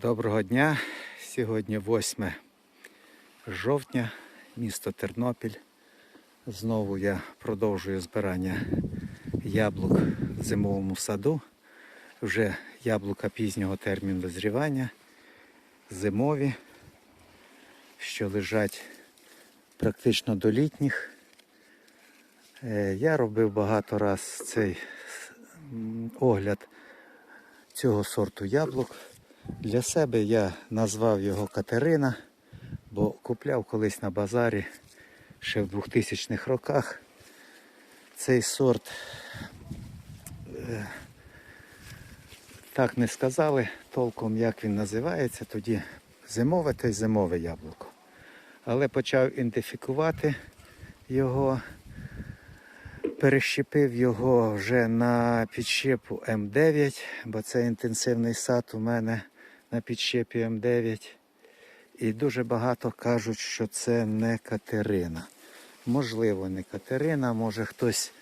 Доброго дня. Сьогодні 8 жовтня, місто Тернопіль. Знову я продовжую збирання яблук в зимовому саду. Вже яблука пізнього терміну дозрівання, зимові, що лежать практично до літніх. Е, Я робив багато раз цей огляд цього сорту яблук. Для себе я назвав його Катерина, бо купляв колись на базарі ще в 2000-х роках. Цей сорт е, так не сказали толком, як він називається, тоді зимове то й зимове яблуко. Але почав ідентифікувати його, перещепив його вже на підщепу М9, бо це інтенсивний сад у мене на підщепі М9. І дуже багато кажуть, що це не Катерина. Можливо, не Катерина, може хтось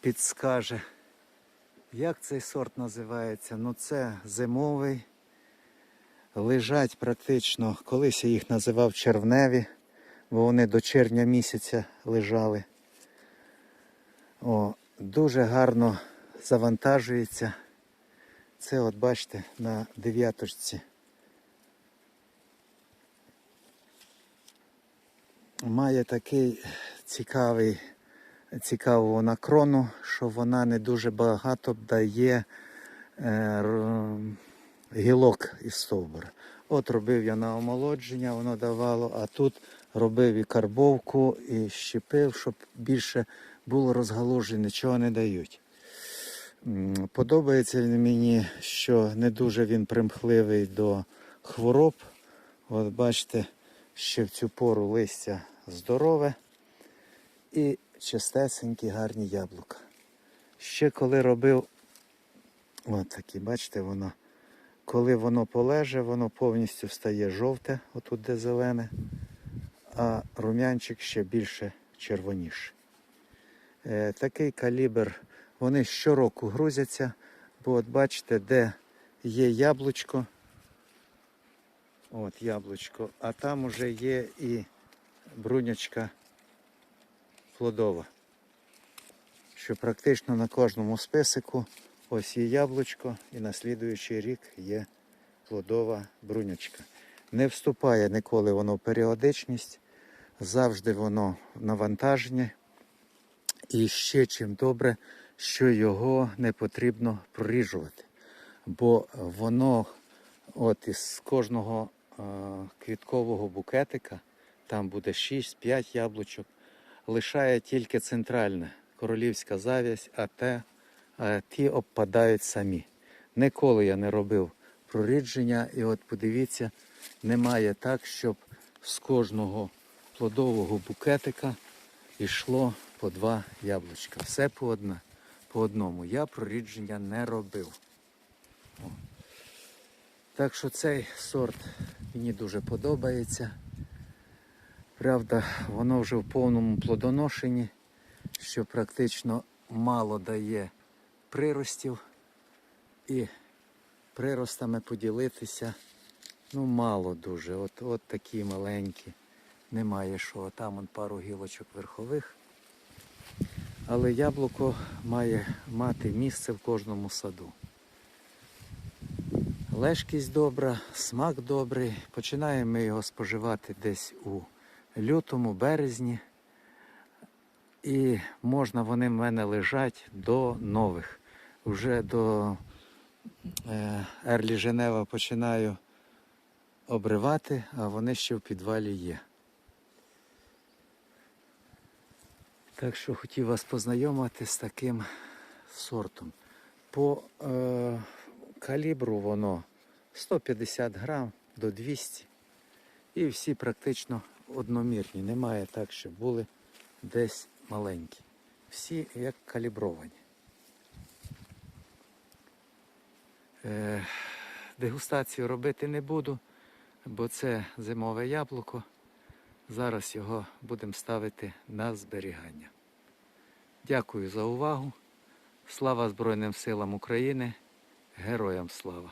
підскаже, як цей сорт називається. Ну це зимовий. Лежать практично, колись я їх називав червневі, бо вони до червня місяця лежали. О, дуже гарно завантажується. Це от бачите на дев'яточці. Має такий цікавий, цікаву вона що вона не дуже багато дає е, гілок із стовбура. От робив я на омолодження, воно давало, а тут робив і карбовку, і щепив, щоб більше було розгалужень, нічого не дають. Подобається він мені, що не дуже він примхливий до хвороб. От бачите, ще в цю пору листя здорове і чистесенькі гарні яблука. Ще коли робив, от такі, бачите, воно, коли воно полеже, воно повністю стає жовте, отут де зелене, а рум'янчик ще більше червоніше. Е, такий калібр, вони щороку грузяться, бо от бачите, де є яблучко, от яблучко, а там уже є і брунячка плодова. Що практично на кожному списику ось є яблучко і на слідуючий рік є плодова брунячка. Не вступає ніколи воно в періодичність, завжди воно навантаження. І ще чим добре, що його не потрібно проріжувати. Бо воно от із кожного е, квіткового букетика, там буде 6-5 яблучок, лишає тільки центральне королівська зав'язь, а, те, а ті обпадають самі. Ніколи я не робив прорідження, і от подивіться, немає так, щоб з кожного плодового букетика йшло по два яблучка. Все по одне, по одному. Я прорідження не робив. О. Так що цей сорт мені дуже подобається. Правда, воно вже в повному плодоношенні, що практично мало дає приростів і приростами поділитися. Ну, мало дуже. От, от такі маленькі. Немає що. Там он пару гілочок верхових. Але яблуко має мати місце в кожному саду. Лежкість добра, смак добрий. Починаємо ми його споживати десь у лютому, березні. І можна вони в мене лежать до нових. Вже до е, Ерлі Женева починаю обривати, а вони ще в підвалі є. Так що хотів вас познайомити з таким сортом. По е, калібру воно 150 грам до 200. І всі практично одномірні. Немає так, щоб були десь маленькі. Всі як калібровані. Е, дегустацію робити не буду, бо це зимове яблуко. Зараз його будемо ставити на зберігання. Дякую за увагу. Слава Збройним силам України. Героям слава!